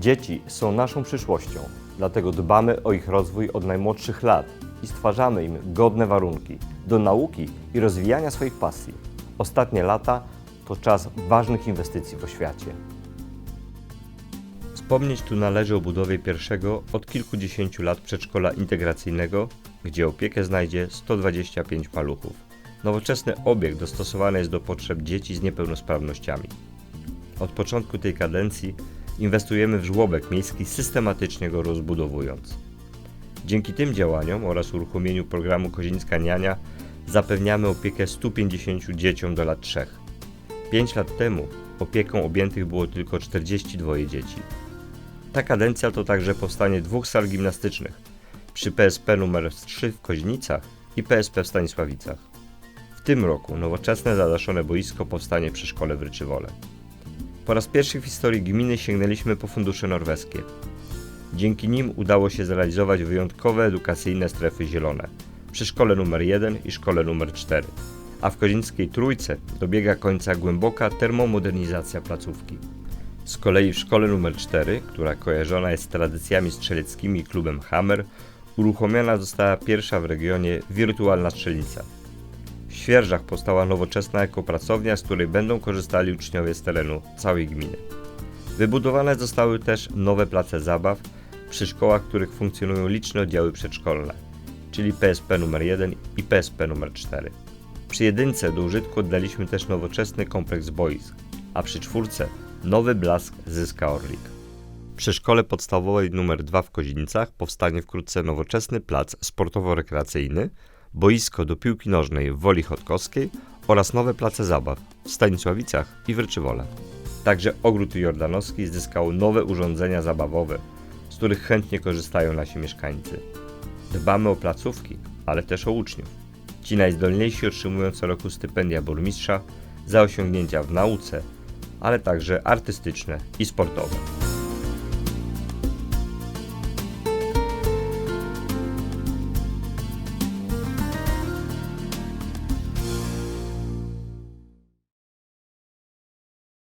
Dzieci są naszą przyszłością, dlatego dbamy o ich rozwój od najmłodszych lat i stwarzamy im godne warunki do nauki i rozwijania swoich pasji. Ostatnie lata to czas ważnych inwestycji w oświacie. Wspomnieć tu należy o budowie pierwszego od kilkudziesięciu lat przedszkola integracyjnego, gdzie opiekę znajdzie 125 paluchów. Nowoczesny obiekt dostosowany jest do potrzeb dzieci z niepełnosprawnościami. Od początku tej kadencji inwestujemy w żłobek miejski, systematycznie go rozbudowując. Dzięki tym działaniom oraz uruchomieniu programu Kozińska Niania zapewniamy opiekę 150 dzieciom do lat 3. 5 lat temu opieką objętych było tylko 42 dzieci. Ta kadencja to także powstanie dwóch sal gimnastycznych przy PSP numer 3 w Koźnicach i PSP w Stanisławicach. W tym roku nowoczesne zadaszone boisko powstanie przy szkole w Ryczywole. Po raz pierwszy w historii gminy sięgnęliśmy po fundusze norweskie. Dzięki nim udało się zrealizować wyjątkowe edukacyjne strefy zielone przy szkole numer 1 i szkole numer 4, a w Kozińskiej Trójce dobiega końca głęboka termomodernizacja placówki. Z kolei w szkole numer 4, która kojarzona jest z tradycjami strzeleickimi i klubem Hammer, uruchomiona została pierwsza w regionie wirtualna strzelnica. W Świerżach powstała nowoczesna ekopracownia, z której będą korzystali uczniowie z terenu całej gminy. Wybudowane zostały też nowe place zabaw przy szkołach, w których funkcjonują liczne oddziały przedszkolne, czyli PSP numer 1 i PSP numer 4. Przy jedynce do użytku oddaliśmy też nowoczesny kompleks boisk, a przy czwórce nowy blask zyska Orlik. Przy szkole podstawowej nr 2 w Kozinicach powstanie wkrótce nowoczesny plac sportowo-rekreacyjny, boisko do piłki nożnej w Woli Chodkowskiej oraz nowe place zabaw w Stanisławicach i w Ryczywole. Także ogród jordanowski zyskał nowe urządzenia zabawowe, z których chętnie korzystają nasi mieszkańcy. Dbamy o placówki, ale też o uczniów. Ci najzdolniejsi otrzymują co roku stypendia burmistrza za osiągnięcia w nauce, ale także artystyczne i sportowe.